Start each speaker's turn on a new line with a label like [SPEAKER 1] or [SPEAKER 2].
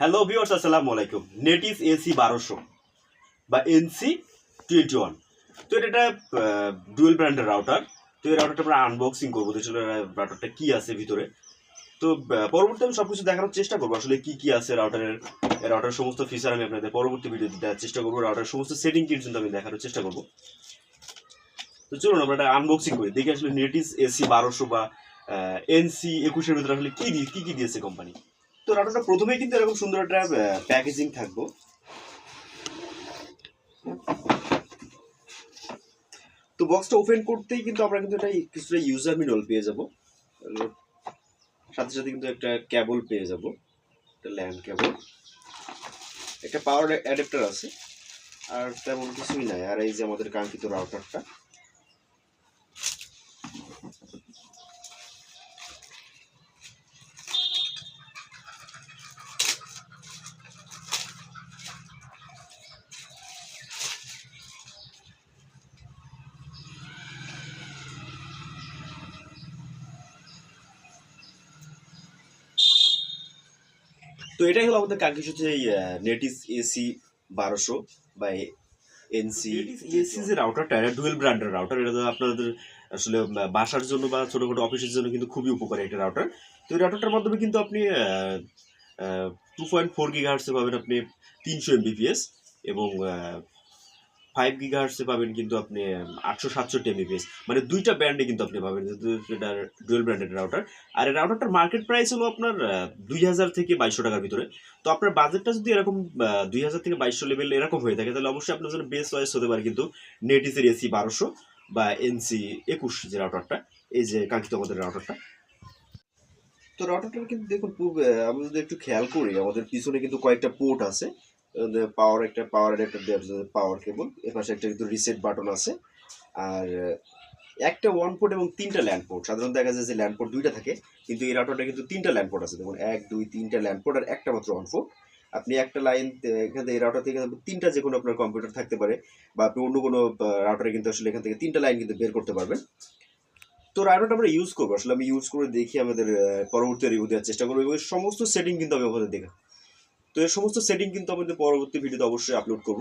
[SPEAKER 1] Hello viewers আসসালামু আলাইকুম native AC বারোশো বা এনসি টোয়েন্টি ওয়ান তো এটা একটা ডুয়েল ব্র্যান্ডের রাউটার তো এই রাউটারটা আমরা আনবক্সিং করব। তো আসলে রাউটারটা কি আছে ভিতরে? তো পরবর্তী আমি সব কিছু দেখানোর চেষ্টা করব। আসলে কি কি আছে রাউটারের রাউটার সমস্ত ফিচার আমি আপনাদের পরবর্তী ভিডিওতে দেওয়ার চেষ্টা করব। রাউটার সমস্ত সেটিং কিন্তু আমি দেখানোর চেষ্টা করব। তো চলুন, আমরা এটা আনবক্সিং করি। দেখি আসলে নেটিভ এসি বারোশো বা এনসি একুশের ভিতরে আসলে কি দিয়ে, কি কি দিয়েছে কোম্পানি তো রাউটারটা প্রথমেই কিন্তু এরকম সুন্দর একটা প্যাকেজিং থাকব। তো বক্সটা ওপেন করতেই কিন্তু আমরা কিন্তু এটা কিছুটা ইউজার মিনল পেয়ে যাব। সাথে সাথে কিন্তু একটা ক্যাবল পেয়ে যাব, একটা ল্যান্ড ক্যাবল একটা পাওয়ার অ্যাডাপ্টার আছে, আর তেমন কিছুই নাই, আর এই যে আমাদের কাঙ্ক্ষিত রাউটারটা তো এটাই হলো আমাদের কাঙ্ক্ষিত হচ্ছে এই নেটিস এসি বারোশো বা এনসি এসি যে রাউটারটা এটা ডুয়েল ব্র্যান্ডের রাউটার এটা আপনাদের আসলে বাসার জন্য বা ছোটোখাটো অফিসের জন্য কিন্তু খুবই উপকারী এটা রাউটার তো এই রাউটারটার মাধ্যমে কিন্তু আপনি টু পয়েন্ট ফোর গিগা হার্সে পাবেন আপনি তিনশো এমবিপিএস এবং ফাইভ গিগা হার্সে পাবেন কিন্তু আপনি আটশো সাতষট্টি এমবিপিএস মানে দুইটা ব্র্যান্ডে কিন্তু আপনি পাবেন, যেহেতু এটা ডুয়েল ব্র্যান্ডের রাউটার আর এই রাউটারটার মার্কেট প্রাইস হলো আপনার দুই হাজার থেকে বাইশশো টাকার ভিতরে। তো আপনার বাজেটটা যদি এরকম দুই হাজার থেকে বাইশশো লেভেল এরকম হয়ে থাকে, তাহলে অবশ্যই আপনার জন্য বেস্ট চয়েস হতে পারে কিন্তু নেটিসের এসি বারোশো বা এনসি একুশ যে রাউটারটা এই যে কাঙ্ক্ষিত আমাদের রাউটারটা তো রাউটারটা কিন্তু দেখুন আমরা যদি একটু খেয়াল করি, আমাদের পিছনে কিন্তু কয়েকটা পোর্ট আছে। পাওয়ার একটা পাওয়ার একটা পাওয়ার কেবল এপাশে একটা কিন্তু রিসেট বাটন আছে। আর, একটা ওয়ান পোর্ট এবং তিনটা ল্যান্ড পোর্ট সাধারণত দেখা যায় যে ল্যান্ড পোর্ট দুইটা থাকে, কিন্তু এই রাউটারটা কিন্তু তিনটা ল্যান্ড পোর্ট আছে। দেখুন এক, দুই, তিনটা ল্যান্ড পোর্ট আর একটা মাত্র ওয়ান পোর্ট আপনি একটা লাইন এখান থেকে রাউটার থেকে তিনটা যে কোনো আপনার কম্পিউটার থাকতে পারে, বা আপনি অন্য কোনো রাউটারে কিন্তু আসলে এখান থেকে তিনটা লাইন কিন্তু বের করতে পারবেন। তো রাউটারটা আমরা ইউজ করব। আসলে আমি ইউজ করে দেখি আমাদের পরবর্তী রিভিউ দেওয়ার চেষ্টা করব এবং সমস্ত সেটিং কিন্তু আমি আমাদের দেখা তো এই সমস্ত সেটিং কিন্তু আমাদের পরবর্তী ভিডিওতে অবশ্যই আপলোড করব।